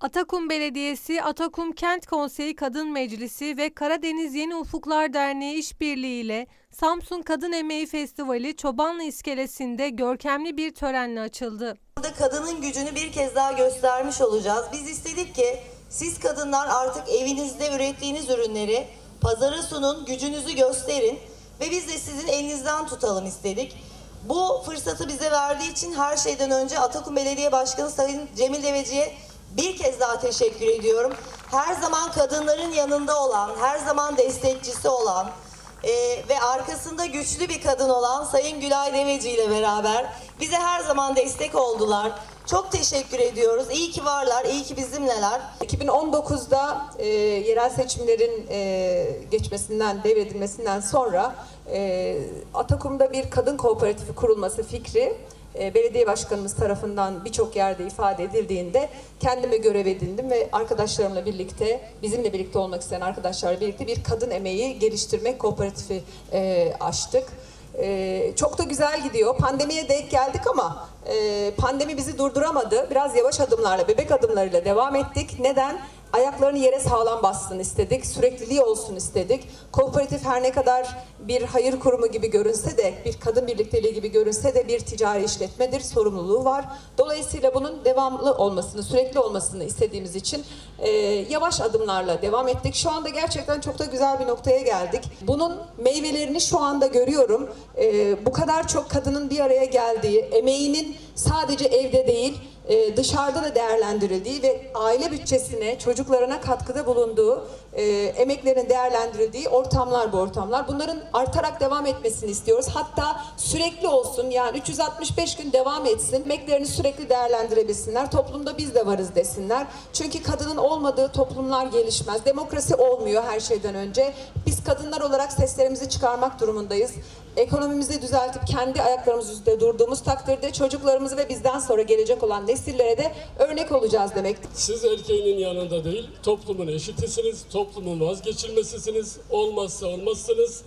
Atakum Belediyesi, Atakum Kent Konseyi Kadın Meclisi ve Karadeniz Yeni Ufuklar Derneği işbirliğiyle Samsun Kadın Emeği Festivali Çobanlı İskelesi'nde görkemli bir törenle açıldı. Burada kadının gücünü bir kez daha göstermiş olacağız. Biz istedik ki siz kadınlar artık evinizde ürettiğiniz ürünleri pazara sunun, gücünüzü gösterin ve biz de sizin elinizden tutalım istedik. Bu fırsatı bize verdiği için her şeyden önce Atakum Belediye Başkanı Sayın Cemil Deveci'ye bir kez daha teşekkür ediyorum. Her zaman kadınların yanında olan, her zaman destekçisi olan, ee, ve arkasında güçlü bir kadın olan Sayın Gülay Deveci ile beraber bize her zaman destek oldular. Çok teşekkür ediyoruz. İyi ki varlar, iyi ki bizimleler. 2019'da e, yerel seçimlerin e, geçmesinden, devredilmesinden sonra e, Atakum'da bir kadın kooperatifi kurulması fikri e, belediye başkanımız tarafından birçok yerde ifade edildiğinde kendime görev edindim ve arkadaşlarımla birlikte, bizimle birlikte olmak isteyen arkadaşlarla birlikte bir kadın emeği geliştirmek kooperatifi e, açtık. Ee, çok da güzel gidiyor. Pandemiye denk geldik ama e, pandemi bizi durduramadı. Biraz yavaş adımlarla, bebek adımlarıyla devam ettik. Neden? Ayaklarını yere sağlam bassın istedik. Sürekliliği olsun istedik. Kooperatif her ne kadar bir hayır kurumu gibi görünse de, bir kadın birlikteliği gibi görünse de bir ticari işletmedir. Sorumluluğu var. Dolayısıyla bunun devamlı olmasını, sürekli olmasını istediğimiz için e, yavaş adımlarla devam ettik. Şu anda gerçekten çok da güzel bir noktaya geldik. Bunun meyvelerini şu anda görüyorum. E, bu kadar çok kadının bir araya geldiği, emeğinin sadece evde değil, e, dışarıda da değerlendirildiği ve aile bütçesine, çocuklarına katkıda bulunduğu, e, emeklerin değerlendirildiği ortamlar bu ortamlar. Bunların artarak devam etmesini istiyoruz. Hatta sürekli olsun yani 365 gün devam etsin. Emeklerini sürekli değerlendirebilsinler. Toplumda biz de varız desinler. Çünkü kadının olmadığı toplumlar gelişmez. Demokrasi olmuyor her şeyden önce. Biz kadınlar olarak seslerimizi çıkarmak durumundayız. Ekonomimizi düzeltip kendi ayaklarımız üzerinde durduğumuz takdirde çocuklarımızı ve bizden sonra gelecek olan nesillere de örnek olacağız demektir. Siz erkeğinin yanında değil, toplumun eşitisiniz, toplumun vazgeçilmesisiniz, olmazsa olmazsınız.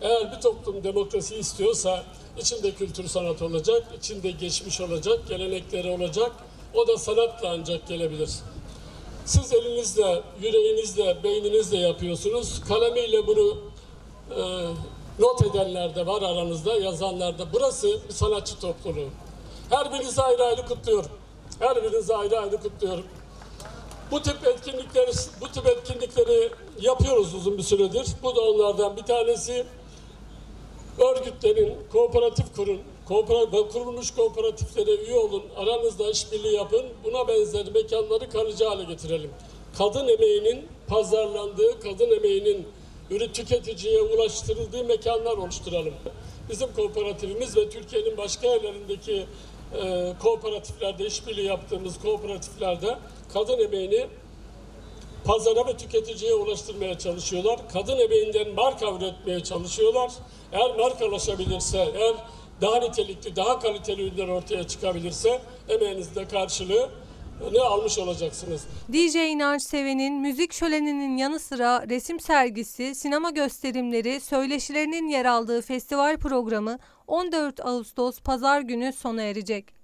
Eğer bir toplum demokrasi istiyorsa içinde kültür sanat olacak, içinde geçmiş olacak, gelenekleri olacak. O da sanatla ancak gelebilir. Siz elinizle, yüreğinizle, beyninizle yapıyorsunuz. Kalemiyle bunu e, not edenler de var aranızda, yazanlar da. Burası bir sanatçı topluluğu. Her birinizi ayrı ayrı kutluyorum. Her birinizi ayrı ayrı kutluyorum. Bu tip etkinlikleri, bu tip etkinlikleri yapıyoruz uzun bir süredir. Bu da onlardan bir tanesi. Örgütlerin, kooperatif kurun, kooperatif, kurulmuş kooperatiflere üye olun, aranızda işbirliği yapın. Buna benzer mekanları kalıcı hale getirelim. Kadın emeğinin pazarlandığı, kadın emeğinin ürün tüketiciye ulaştırıldığı mekanlar oluşturalım. Bizim kooperatifimiz ve Türkiye'nin başka yerlerindeki e, kooperatiflerde, işbirliği yaptığımız kooperatiflerde kadın emeğini pazara ve tüketiciye ulaştırmaya çalışıyorlar. Kadın emeğinden marka üretmeye çalışıyorlar. Eğer markalaşabilirse, eğer daha nitelikli, daha kaliteli ürünler ortaya çıkabilirse emeğinizde karşılığı ne almış olacaksınız. DJ İnanç Seven'in müzik şöleninin yanı sıra resim sergisi, sinema gösterimleri, söyleşilerinin yer aldığı festival programı 14 Ağustos Pazar günü sona erecek.